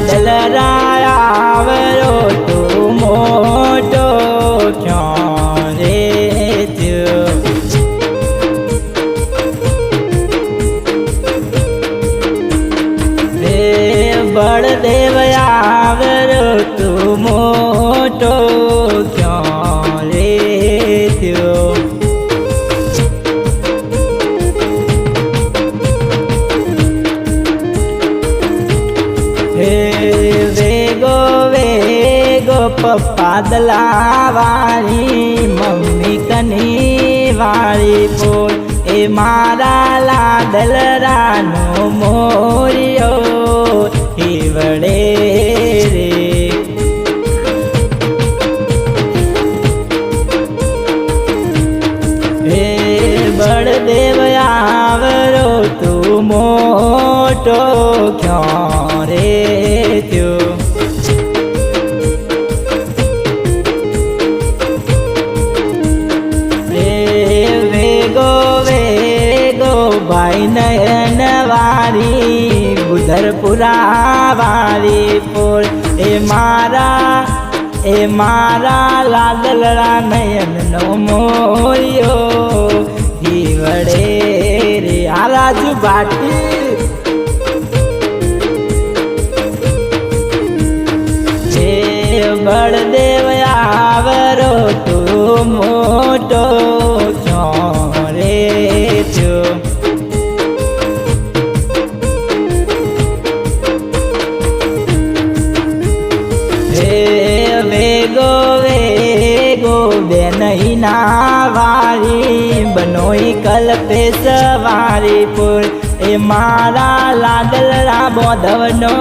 lalala વાદલા વાળી mummy કની વાળી પોર એ મારા લાડલરાનો મોરિયો ભાઈ નયન વારી બુધરપુરા વારી પોળ એ મારા એ મારા લાદલડા નયન નો મોરિયો વડે રે આ રાજુ બાટી બળદેવ આવરો તું મોટો. બેનહીના વારી બનોઈ કલ્પે સવારી પુર. એ મારા લાડલડા બોધવનો,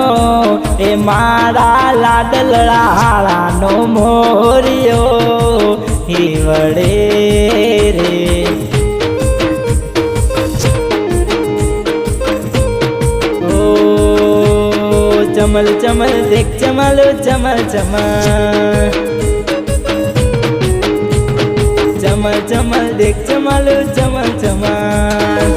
એ મારા લાડલડા હાળાનો મોરિયો. હિવડે રે. ચમલ ચમલ, દેખ ચમલ ચમલ ચમલ. ચમલ ચમલ દેખ ચમલ ચમલ ચમલ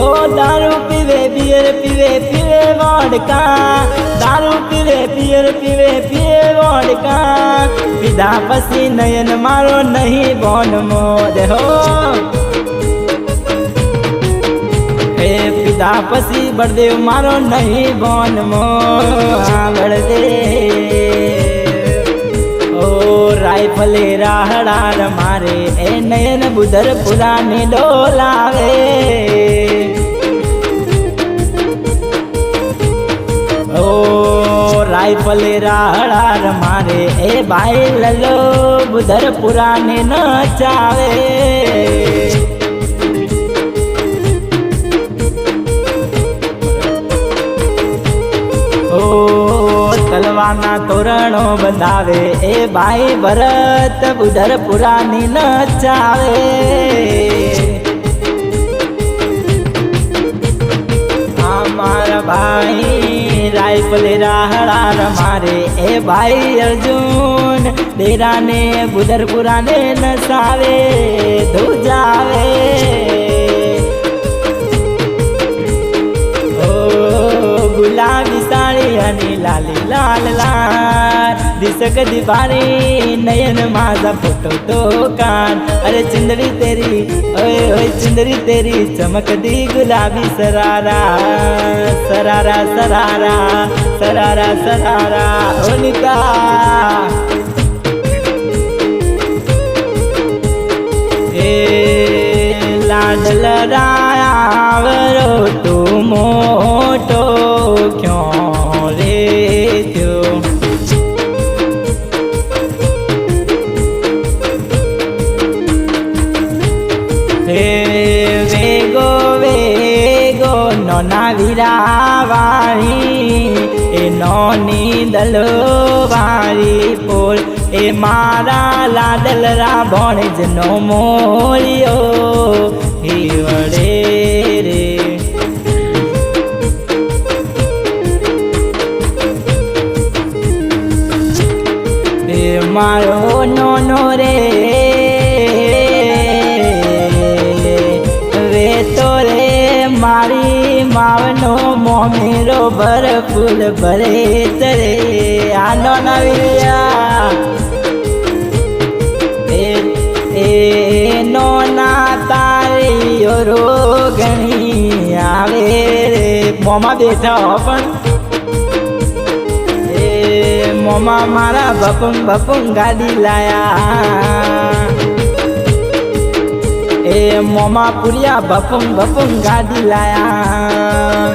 ઓ દારૂ પીવે બિયર પીવે પીવે વોડકા. દારૂ પીવે બિયર પીવે પીવે વોડકા. પીધા પછી નયન મારો નહીં બોન મોર હો. એ પિતા પછી બળદેવ મારો નહીં બોન મો બળદેવ ઓ રાયફલે રાહડાર મારે, એ નયન બુધર પુરાની ડોલાવે ઓ રાયફલે રાહડાર મારે, એ ભાઈ લલો બુધર પુરાને નચાવે તલવારના તોરણો બંધાવે. એ ભાઈ ભરત બુધર પુરાની નચાવે મારા ભાઈ રાયફલે રાહડાર મારે. એ ભાઈ અર્જુન ડેરાને બુધરપુરાને નસાવે. ધુજાવે नयनाने लाले लाल लाल. दिसक कधी नयन माझा फुटवतो कान. अरे चिंदरी तेरी ओय ओय चिंदरी तेरी. चमकदी गुलाबी सरारा सरारा सरारा सरारा सरारा. हो ओनिता ए लाडल रायावर तो નોના વીરાવાળી એ નોની દલવાળી પોલ એ મારા લાડલરા ભણજનો મોરિયો હિવડે રે. મારો નોનો રે વે તો રે મારી માવનો મોમેરો ભર ફૂલ ભરે તરે. આનો નવિયા. વિયા એ એ નોના તારી રોગણી આવે રે. મોમાં બેઠા પણ. મોમાં મારા બપુંગ બપુંગ ગાડી લાયા. એ મોમા પુરિયા બફુંગ બફુંગ ગાડી લાયા.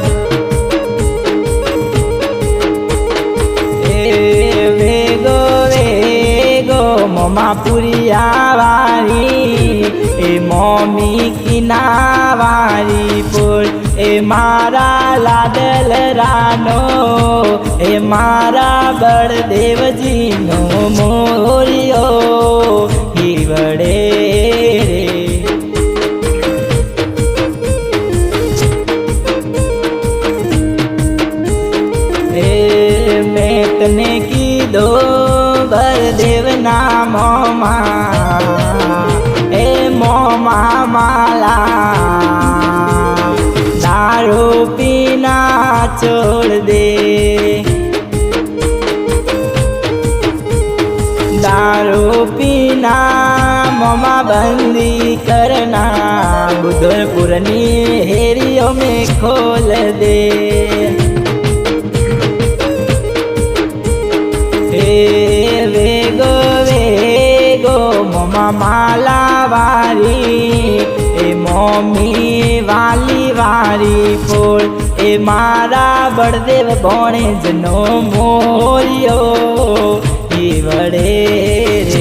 વેગો વેગો, મોમા પુરિયા વાળી. એ મોમી કિના વાળી પુર એ મારા લાડલ રાનો એ મારા બળદેવજીનો મોરિયો. હિવડે लगने की दो भर देव ना मोमा ए मोमा माला दारू पीना छोड़ दे दारू पीना मोमा बंदी करना बुधपुरनी हेरियो में खोल दे એ મોમી વાલી વારી ફૂલ. એ મારા બળદેવ ભોણે જનો મોરિયો. ઈ વડે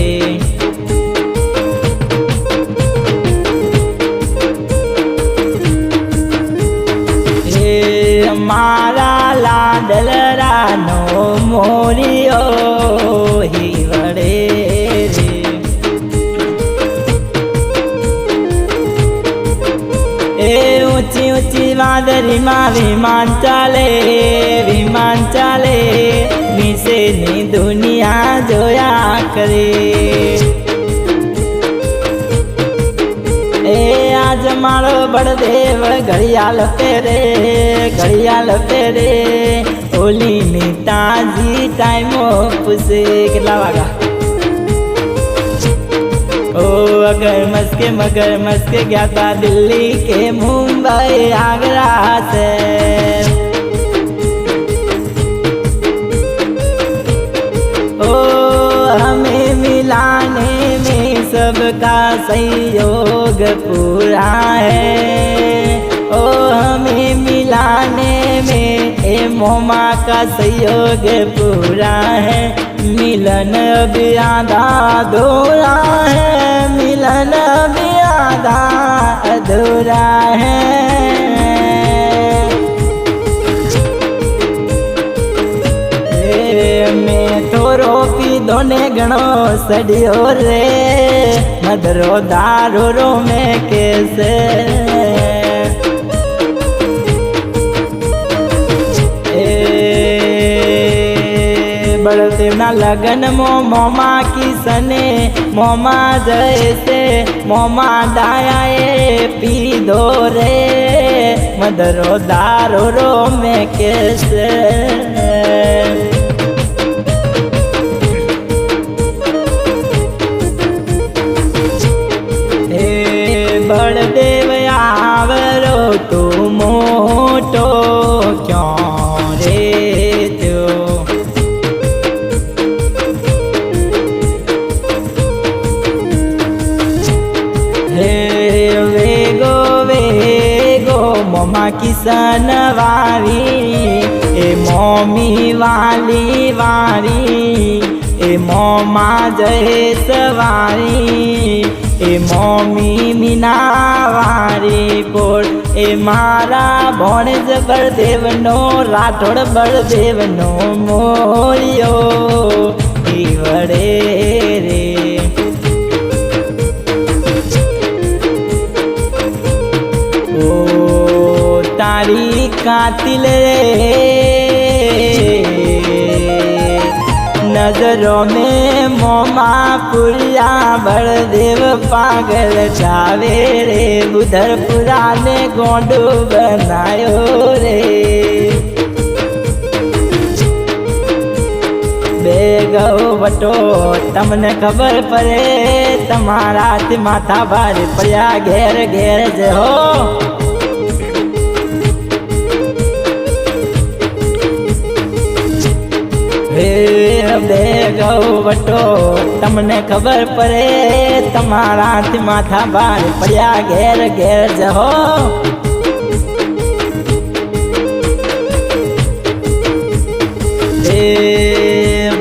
ઊંચી વાદળીમાં વિમાન ચાલે વિમાન ચાલે. વિશેની દુનિયા જોયા કરે. એ આજ મારો બળદેવ ઘડિયાળ પહેરે ઘડિયાળ પહેરે ઓલીની તાજી ટાઈમો પૂછે. કેટલા વાગા अगर मस्के मगर मस्के गया था दिल्ली के मुंबई आगरा से। ओ, हमें मिलाने में सबका सहयोग पूरा है। हमें मिलाने में ए मोमा का सहयोग पूरा है मिलन भी आधा अधूरा है मिलन भी आधा अधूरा है એ મેં થોરો પીધો ને ઘણો સડ્યો રે મધરો દારૂ રો મેં કેસે બળદેવના લગ્નમાં મોમા કિસને? મોમા જયસે મોમા દાયાએ પીધો રે. મધરો દારો રો મેં કેસે મોમા કિસન વારી, એ મોમી વાલી વારી, એ મોમાં જયેશ સવારી એ મોમી મીના વારી પોળ એ મારા ભોણજ બળદેવનો, રાઠોડ બળદેવનો મોરિયો. कातिल रे नजरों में मोमा पुरिया बलदेव पागल जावे रे बुधर पुराने गोंडू बनायो रे બેગો વટો તમને ખબર પડે તમારાથી માથા ભારે પડ્યા ઘેર ઘેર જ હો હે ગૌ વટો, તમને ખબર પડે તમારાથી માથા બાર પડ્યા ઘેર ઘેર જહો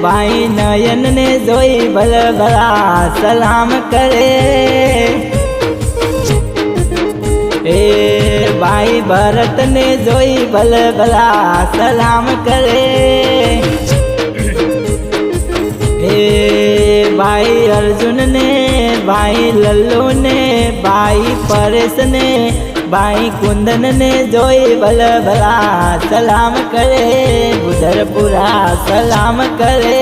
ભાઈ નયન ને જોઈ ભલ ભલા સલામ કરે. એ ભાઈ ભરત ને જોઈ ભલ ભલા સલામ કરે. ભાઈ અર્જુન ને ભાઈ લલ્લુ ને ભાઈ પરેશ ને ભાઈ કુંદન ને જોઈ ભલભલા સલામ કરે બુધરપુરા સલામ કરે.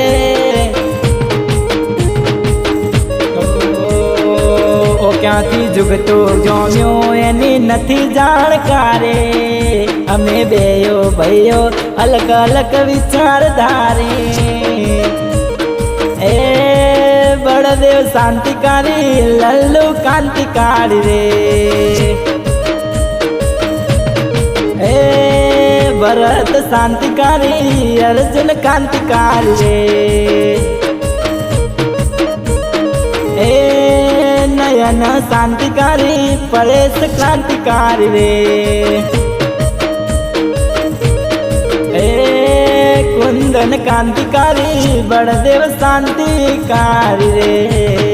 ક્યાંથી જુગતો જોમ્યો એની નથી જાણકારે. અમે બેયો ભયો અલગ અલગ વિચાર ધારે એ બળદેવ શાંતિકારી લલ્લુ કાંતિકારી રે એ ભરત શાંતિકારી અર્જુન કાંતિકારી રે એ નયન શાંતિકારી પરેશ ક્રાંતિકારી રે કુંદન કાંતિકારી બળદેવ શાંતિકારી રે